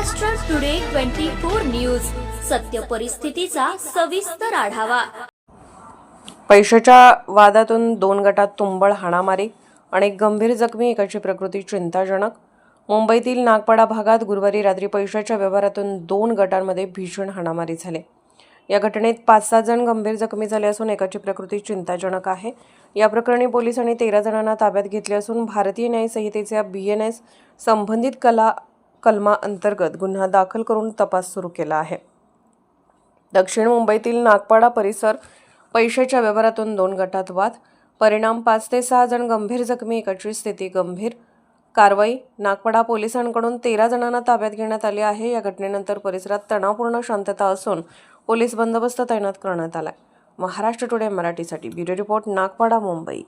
Maharashtra today twenty four news सत्य परिस्थितीचा सविस्तर आढावा. पैशाच्या वादातून दोन गटात तुंबळ हाणामारी अनेक गंभीर जखमी एकाची प्रकृती चिंताजनक. मुंबईतील नागपाडा भागात गुरुवारी रात्री पैशाच्या व्यवहारातून दोन गटांमध्ये भीषण हाणामारी झाली. या घटनेत पाच सहा जण गंभीर जखमी झाले असून एकाची प्रकृती चिंताजनक आहे. या प्रकरणी पोलिसांनी तेरा जणांना ताब्यात घेतले असून भारतीय न्याय संहितेच्या बी एन एस संबंधित कला कलमा अंतर्गत गुन्हा दाखल करून तपास सुरू केला आहे. दक्षिण मुंबईतील नागपाडा परिसर पैशाच्या व्यवहारातून दोन गटात वाद. परिणाम पाच ते सहा जण गंभीर जखमी एकाची स्थिती गंभीर. कारवाई नागपाडा पोलिसांकडून तेरा जणांना ताब्यात घेण्यात आली आहे. या घटनेनंतर परिसरात तणावपूर्ण शांतता असून पोलीस बंदोबस्त तैनात करण्यात आला महाराष्ट्र टुडे मराठीसाठी ब्युरो रिपोर्ट नागपाडा मुंबई.